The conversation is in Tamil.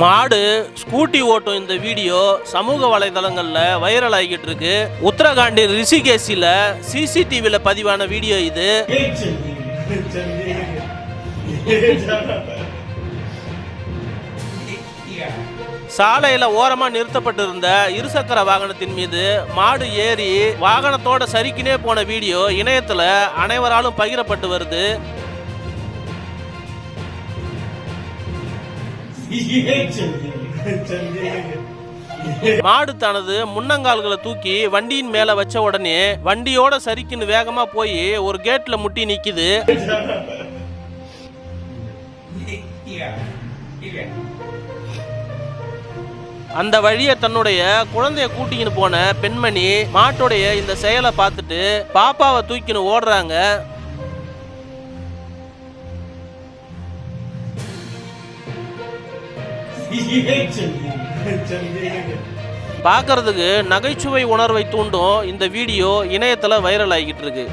மாடு ஸ்கூட்டி ஓட்டும் இந்த வீடியோ சமூக வலைதளங்களில் வைரல் ஆகிட்டு இருக்கு. உத்தரகாண்டின் ரிஷிகேசியில் சிசிடிவியில் பதிவான வீடியோ இது. சாலையில ஓரமா நிறுத்தப்பட்டிருந்த இருசக்கர வாகனத்தின் மீது மாடு ஏறி வாகனத்தோட சரிக்கினே போன வீடியோ இணையத்துல அனைவராலும் பகிரப்பட்டு வருது. மாடு தனது முன்னங்கால்களை தூக்கி வண்டியின் மேல வச்ச உடனே வண்டியோட சரிக்குன்னு வேகமா போய் ஒரு கேட்ல முட்டி நிக்குது. அந்த வழியை தன்னுடைய குழந்தைய கூட்டிக்கின்னு போன பெண்மணி மாட்டுடைய இந்த செயலை பார்த்துட்டு பாப்பாவை தூக்கின்னு ஓடுறாங்க. பார்க்கறதுக்கு நகைச்சுவை உணர்வை தூண்டும் இந்த வீடியோ இணையத்தில் வைரல் ஆகிட்டு இருக்கு.